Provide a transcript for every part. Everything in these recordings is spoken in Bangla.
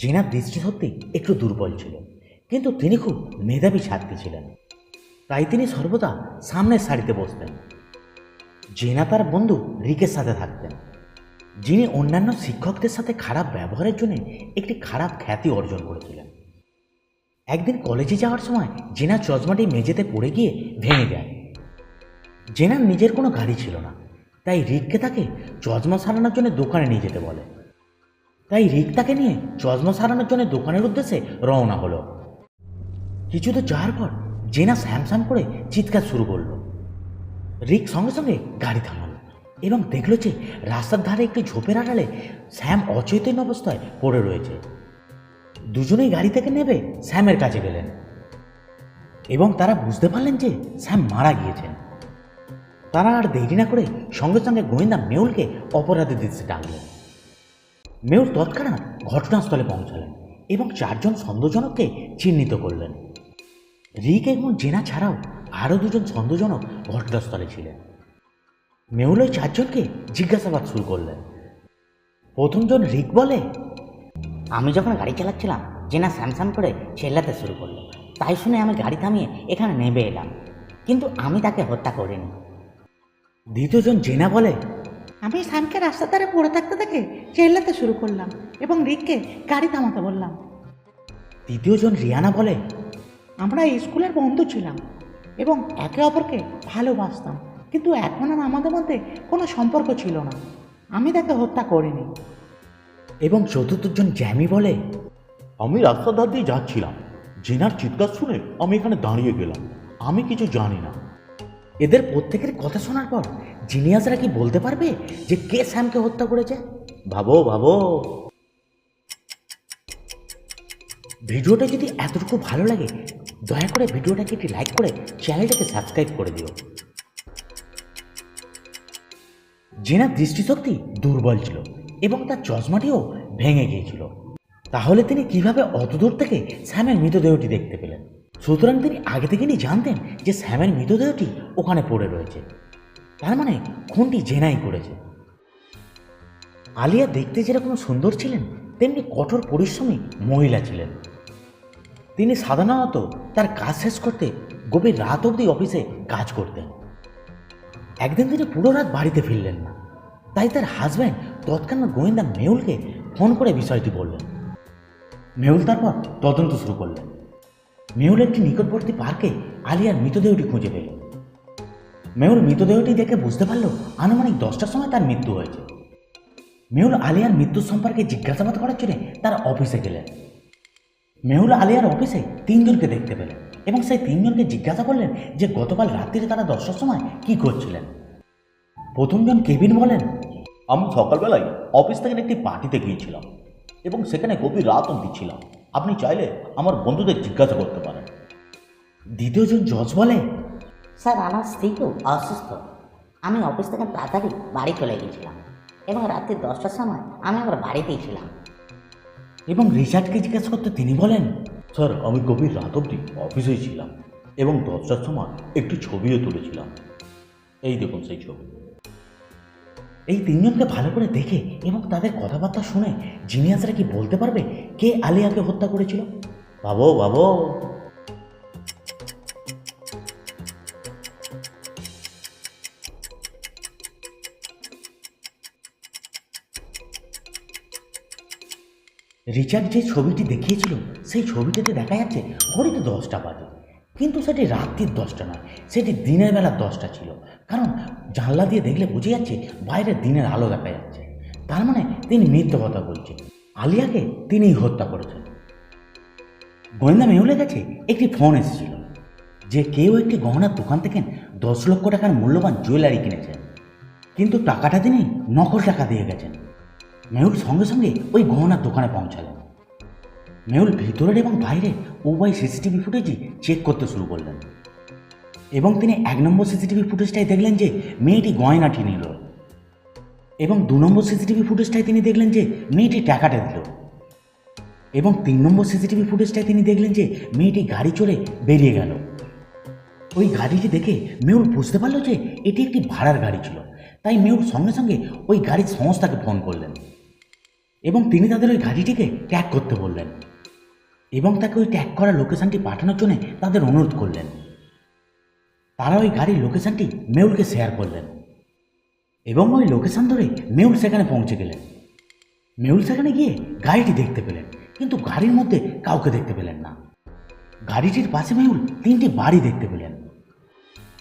জেনার দৃষ্টিশক্তি একটু দুর্বল ছিল, কিন্তু তিনি খুব মেধাবী ছাত্রী ছিলেন। তাই তিনি সর্বদা সামনের সারিতে বসতেন। জেনা তার বন্ধু রিকের সাথে থাকতেন। যিনি অন্যান্য শিক্ষকদের সাথে খারাপ ব্যবহারের জন্য একটি খারাপ খ্যাতি অর্জন করেছিলেন। একদিন কলেজে যাওয়ার সময় জেনা চশমাটি মেঝেতে পড়ে গিয়ে ভেঙে যায়। জেনার নিজের কোনো গাড়ি ছিল না, তাই রিককে তাকে চশমা সারানোর জন্য দোকানে নিয়ে যেতে বলে। তাই রিক তাকে নিয়ে চশমা সারানোর জন্য দোকানের উদ্দেশ্যে রওনা হলো। কিছু তো যাওয়ার পর জেনা স্যামস্যাম করে চিৎকার শুরু করল। রিক সঙ্গে সঙ্গে গাড়ি থামালো এবং দেখল যে রাস্তার ধারে একটি ঝোপের আড়ালে স্যাম অচৈতন্য অবস্থায় পড়ে রয়েছে। দুজনেই গাড়ি থেকে নেবে স্যামের কাছে গেলেন এবং তারা বুঝতে পারলেন যে স্যাম মারা গিয়েছেন। তারা আর দেরি না করে সঙ্গে সঙ্গে গোয়েন্দা মেউলকে অপরাধের দৃশ্যে টানলেন মেউল তৎক্ষণাৎ ঘটনাস্থলে পৌঁছালেন এবং চারজন সন্দেহজনককে চিহ্নিত করলেন। রিক এবং জেনা ছাড়াও আরও দুজন সন্দেহজনক ঘটনাস্থলে ছিলেন। মেহুল ওই চারজনকে জিজ্ঞাসাবাদ শুরু করলেন। প্রথমজন রিক বলে আমি যখন গাড়ি চালাচ্ছিলাম জেনা স্যামসাম করে চেল্লাতে শুরু করল। তাই শুনে আমি গাড়ি থামিয়ে এখানে নেমে এলাম। কিন্তু আমি তাকে হত্যা করিনি। দ্বিতীয়জন জেনা বলে আমি স্যামকে রাস্তার ধারে পড়ে থাকতে দেখে চেল্লাতে শুরু করলাম এবং রিককে গাড়ি থামাতে বললাম। তৃতীয়জন রিয়ানা বলে আমরা স্কুলের বন্ধু ছিলাম এবং একে অপরকে ভালোবাসতাম কিন্তু এখন আর আমাদের মধ্যে কোনো সম্পর্ক ছিল না। আমি তাকে হত্যা করিনি। এবং চতুর্থজন জ্যামি বলে আমি রাস্তার ধার দিয়ে যাচ্ছিলাম। জেনার চিৎকার শুনে আমি এখানে দাঁড়িয়ে গেলাম। আমি কিছু জানি না। এদের প্রত্যেকের কথা শোনার পর জিনিয়াসরা কি বলতে পারবে যে কে স্যামকে হত্যা করেছে? ভাবো ভাবো। ভিডিওটা যদি এতটুকু ভালো লাগে, দয়া করে ভিডিওটাকে একটি লাইক করে চ্যানেলটাকে সাবস্ক্রাইব করে দিও। জেনার দৃষ্টিশক্তি দুর্বল ছিল এবং তার চশমাটিও ভেঙে গিয়েছিল। তাহলে তিনি কীভাবে অত দূর থেকে স্যামের মৃতদেহটি দেখতে পেলেন? সুতরাং তিনি আগে থেকেই জানতেন যে স্যামের মৃতদেহটি ওখানে পড়ে রয়েছে। তার মানে খুনটি জেনাই করেছে। আলিয়া দেখতে যেরকম সুন্দর ছিলেন, তেমনি কঠোর পরিশ্রমী মহিলা ছিলেন। তিনি সাধারণত তার কাজ শেষ করতে গভীর রাত অবধি অফিসে কাজ করতেন। একদিন তিনি পুরো রাত বাড়িতে ফিরলেন না। তাই তার হাজব্যান্ড তৎক্ষণাৎ গোয়েন্দা মেহুলকে ফোন করে বিষয়টি বললেন। মেহুল তারপর তদন্ত শুরু করলেন। মেহুল একটি নিকটবর্তী পার্কে আলিয়ার মৃতদেহটি খুঁজে পেল। মেহুল মৃতদেহটি দেখে বুঝতে পারল, আনুমানিক দশটার সময় তার মৃত্যু হয়েছে। মেহুল আলিয়ার মৃত্যুর সম্পর্কে জিজ্ঞাসাবাদ করার জন্য তার অফিসে গেলেন। মেহুল আলিয়ার অফিসে তিনজনকে দেখতে পেলেন এবং সেই তিনজনকে জিজ্ঞাসা করলেন যে গতকাল রাত্রিরে তারা দশটার সময় কি করছিলেন। প্রথমজন কেবিন বলেন, আমি সকালবেলায় অফিস থেকে একটি পার্টিতে গিয়েছিলাম এবং সেখানে গভীর রাত অবধি ছিলাম। আপনি চাইলে আমার বন্ধুদের জিজ্ঞাসা করতে পারেন। দ্বিতীয়জন জজ বলে, স্যার, আমার স্ত্রী খুব অসুস্থ। আমি অফিস থেকে তাড়াতাড়ি বাড়ি চলে গেছিলাম এবং রাত্রি দশটার সময় আমি আমার বাড়িতেই ছিলাম। এবং রিচার্ডকে জিজ্ঞাসা করতে তিনি বলেন, স্যার, আমি গভীর রাত অবধি অফিসেই ছিলাম এবং দশটার সময় একটি ছবিও তুলেছিলাম। এই দেখুন সেই ছবি। এই তিনজনকে ভালো করে দেখে এবং তাদের কথাবার্তা শুনে জিনিয়াসরা কি বলতে পারবে? কে আলিয়াকে হত্যা করেছিল? ভাবো ভাবো রিচার্ড যে ছবিটি দেখিয়েছিল, সেই ছবিটিতে দেখা যাচ্ছে ঘড়িতে দশটা বাজে। কিন্তু সেটি রাত্রির দশটা নয়, সেটি দিনের বেলা দশটা ছিল। কারণ জানলা দিয়ে দেখলে বুঝে যাচ্ছে বাইরে দিনের আলো দেখা যাচ্ছে। তার মানে তিনি মিথ্যে কথা বলছেন। আলিয়াকে তিনিই হত্যা করেছেন। গোয়েন্দা মেহুলের কাছে একটি ফোন এসেছিল, যে কেউ একটি গহনার দোকান থেকে দশ লক্ষ টাকার মূল্যবান জুয়েলারি কিনেছেন। কিন্তু টাকাটা তিনি নকল টাকা দিয়ে গেছেন। মেহুল সঙ্গে সঙ্গে ওই গহনার দোকানে পৌঁছালেন মেহুল ভিতরের এবং বাইরে উভয় সিসিটিভি ফুটেজই চেক করতে শুরু করলেন। এবং তিনি এক নম্বর সিসিটিভি ফুটেজটাই দেখলেন যে মেয়েটি গয়নাটি নিল। এবং দু নম্বর সিসিটিভি ফুটেজটাই তিনি দেখলেন যে মেয়েটি টাকাটা দিল। এবং তিন নম্বর সিসিটিভি ফুটেজটাই তিনি দেখলেন যে মেয়েটি গাড়ি চড়ে বেরিয়ে গেল। ওই গাড়িটি দেখে মেহুল বুঝতে পারল যে এটি একটি ভাড়ার গাড়ি ছিল। তাই মেহুল সঙ্গে সঙ্গে ওই গাড়ির সংস্থাকে ফোন করলেন। এবং তিনি তাদের ওই গাড়িটিকে ট্যাগ করতে বললেন এবং তাকে ওই ট্যাগ করা লোকেশনটি পাঠানোর জন্য তাদের অনুরোধ করলেন। তারা ওই গাড়ির লোকেশনটি মেউলকে শেয়ার করলেন এবং ওই লোকেশান ধরে মেউল সেখানে পৌঁছে গেলেন। মেউল সেখানে গিয়ে গাড়িটি দেখতে পেলেন, কিন্তু গাড়ির মধ্যে কাউকে দেখতে পেলেন না। গাড়িটির পাশে মেহুল তিনটি বাড়ি দেখতে পেলেন।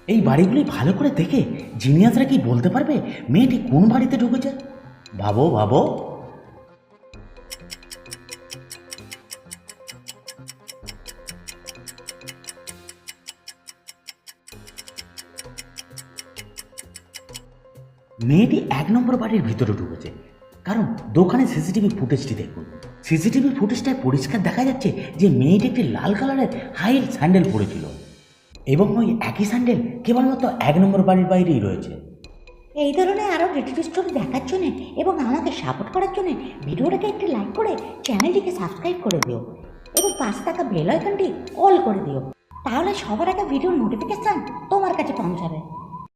এই বাড়িগুলি ভালো করে দেখে জিনিয়াসরা কি বলতে পারবে? মেয়েটি কোন বাড়িতে ঢুকেছে? ভাবো ভাবো। মেয়েটি এক নম্বর বাড়ির ভিতরে ঢুকেছে। কারণ দোকানে সিসিটিভি ফুটেজটি দেখুন। সিসিটিভি ফুটেজটায় পরিষ্কার দেখা যাচ্ছে যে মেয়েটি একটি লাল কালারের হাই স্যান্ডেল পরেছিল এবং ওই একই স্যান্ডেল কেবলমাত্র এক নম্বর বাড়ির বাইরেই রয়েছে। এই ধরনের আরও ডিটেল স্টোরি দেখার জন্য এবং আমাকে সাপোর্ট করার জন্য ভিডিওটাকে একটি লাইক করে চ্যানেলটিকে সাবস্ক্রাইব করে দিও এবং পাশে থাকা বেল আইকনটি অল করে দিও। তাহলে সবার আগে ভিডিওর নোটিফিকেশান তোমার কাছে পৌঁছাবে।